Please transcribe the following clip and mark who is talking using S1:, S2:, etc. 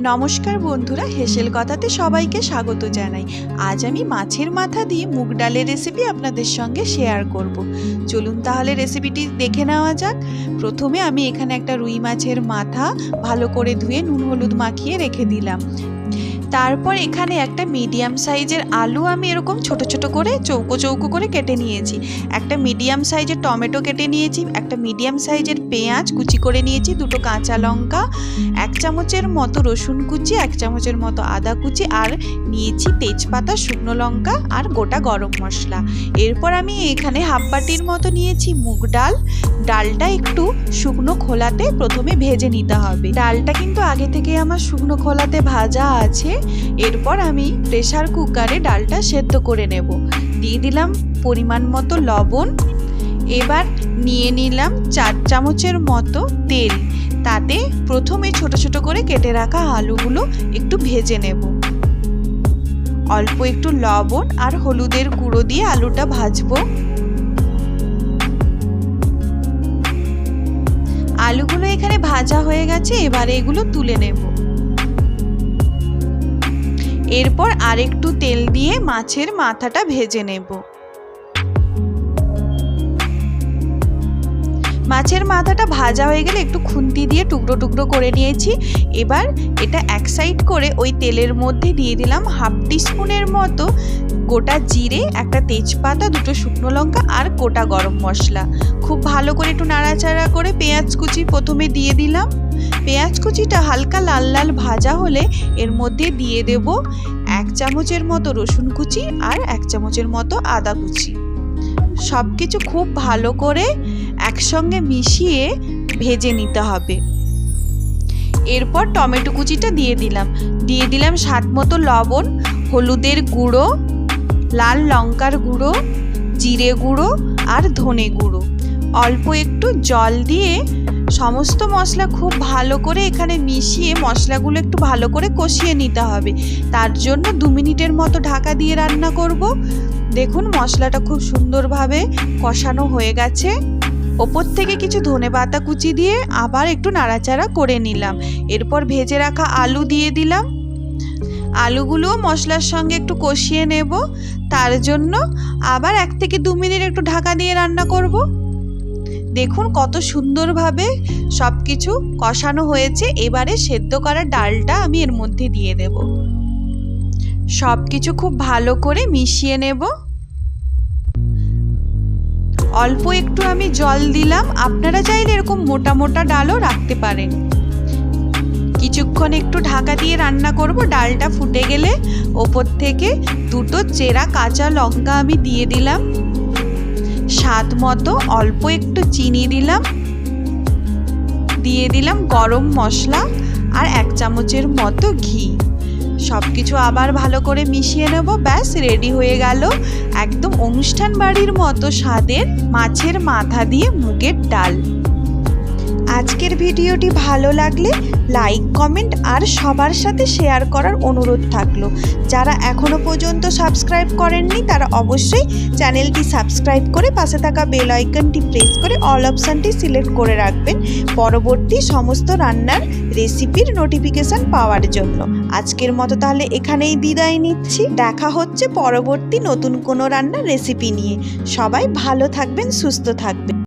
S1: নমস্কার বন্ধুরা, হেসেল কথাতে সবাইকে স্বাগত জানাই। আজ আমি মাছের মাথা দিয়ে মুগ ডালের রেসিপি আপনাদের সঙ্গে শেয়ার করব। চলুন তাহলে রেসিপিটি দেখে নেওয়া যাক। প্রথমে আমি এখানে একটা রুই মাছের মাথা ভালো করে ধুয়ে নুন হলুদ মাখিয়ে রেখে দিলাম। তারপর এখানে একটা মিডিয়াম সাইজের আলু আমি এরকম ছোট ছোট করে চৌকো চৌকো করে কেটে নিয়েছি। একটা মিডিয়াম সাইজের টমেটো কেটে নিয়েছি, একটা মিডিয়াম সাইজের পেঁয়াজ কুচি করে নিয়েছি, দুটো কাঁচা লঙ্কা, এক চামচের মতো রসুন কুচি, এক চামচের মতো আদা কুচি, আর নিয়েছি তেজপাতা, শুকনো লঙ্কা, আর গোটা গরম মশলা। এরপর আমি এখানে হাফ বাটির মতো নিয়েছি মুগ ডাল। ডালটা একটু শুকনো খোলাতে প্রথমে ভেজে নিতে হবে। ডালটা কিন্তু আগে থেকে আমার শুকনো খোলাতে ভাজা আছে। এরপর আমি প্রেশার কুকারে ডালটা সেদ্ধ করে নেব। দিয়ে দিলাম পরিমাণ মতো লবণ। এবার নিয়ে নিলাম চার চামচের মতো তেল। তাতে প্রথমে ছোট ছোট করে কেটে রাখা আলুগুলো একটু ভেজে নেব। অল্প একটু লবণ আর হলুদের গুঁড়ো দিয়ে আলুটা ভাজবো। আলুগুলো এখানে ভাজা হয়ে গেছে, এবারে এগুলো তুলে নেব। এরপর আরেকটু তেল দিয়ে মাছের মাথাটা ভেজে নেব। মাছের মাথাটা ভাজা হয়ে গেলে একটু খুন্তি দিয়ে টুকরো টুকরো করে নিয়েছি। এবার এটা এক সাইড করে ওই তেলের মধ্যে দিয়ে দিলাম হাফ টিস্পুনের মতো গোটা জিরে, একটা তেজপাতা, দুটো শুকনো লঙ্কা আর গোটা গরম মশলা। খুব ভালো করে একটু নাড়াচাড়া করে পেঁয়াজ কুচি প্রথমে দিয়ে দিলাম। পেঁয়াজ কুচিটা হালকা লাল লাল ভাজা হলে এর মধ্যে দিয়ে দেব এক চামচের মতো রসুন কুচি আর এক চামচের মতো আদা কুচি। সব কিছু খুব ভালো করে একসঙ্গে মিশিয়ে ভেজে নিতে হবে। এরপর টমেটো কুচিটা দিয়ে দিলাম। দিয়ে দিলাম স্বাদ মতো লবণ, হলুদের গুঁড়ো, লাল লঙ্কার গুঁড়ো, জিরে গুঁড়ো আর ধনে গুঁড়ো। অল্প একটু জল দিয়ে সমস্ত মশলা খুব ভালো করে এখানে মিশিয়ে মশলাগুলো একটু ভালো করে কষিয়ে নিতে হবে। তার জন্য দু মিনিটের মতো ঢাকা দিয়ে রান্না করব। দেখুন মশলাটা খুব সুন্দরভাবে কষানো হয়ে গেছে। ওপর থেকে কিছু ধনে পাতা কুচি দিয়ে আবার একটু নাড়াচাড়া করে নিলাম। এরপর ভেজে রাখা আলু দিয়ে দিলাম। আলুগুলো মশলার সঙ্গে একটু কষিয়ে নেব। তার জন্য আবার এক থেকে দু মিনিট একটু ঢাকা দিয়ে রান্না করব। দেখুন কত সুন্দরভাবে সব কিছু কষানো হয়েছে। এবারে সেদ্ধ করা ডালটা আমি এর মধ্যে দিয়ে দেব। সব কিছু খুব ভালো করে মিশিয়ে নেব। অল্প একটু আমি জল দিলাম। আপনারা চাইলে এরকম মোটা মোটা ডালও রাখতে পারেন। কিছুক্ষণ একটু ঢাকা দিয়ে রান্না করব। ডালটা ফুটে গেলে ওপর থেকে দুটো চেরা কাঁচা লঙ্কা আমি দিয়ে দিলাম। স্বাদ মতো অল্প একটু চিনি দিলাম। দিয়ে দিলাম গরম মশলা আর এক চামচের মতো ঘি। সব কিছু আবার ভালো করে মিশিয়ে নেব। ব্যাস, রেডি হয়ে গেল একদম অনুষ্ঠান বাড়ির মতো স্বাদের মাছের মাথা দিয়ে মুগের ডাল। আজকের ভিডিওটি ভালো লাগলে লাইক, কমেন্ট আর সবার সাথে শেয়ার করার অনুরোধ থাকল। যারা এখনও পর্যন্ত সাবস্ক্রাইব করেননি, তারা অবশ্যই চ্যানেলটি সাবস্ক্রাইব করে পাশে থাকা বেল আইকনটি প্রেস করে অল অপশানটি সিলেক্ট করে রাখবেন পরবর্তী সমস্ত রান্নার রেসিপির নোটিফিকেশান পাওয়ার জন্য। আজকের মতো তাহলে এখানেই বিদায় নিচ্ছি। দেখা হচ্ছে পরবর্তী নতুন কোনো রান্নার রেসিপি নিয়ে। সবাই ভালো থাকবেন, সুস্থ থাকবেন।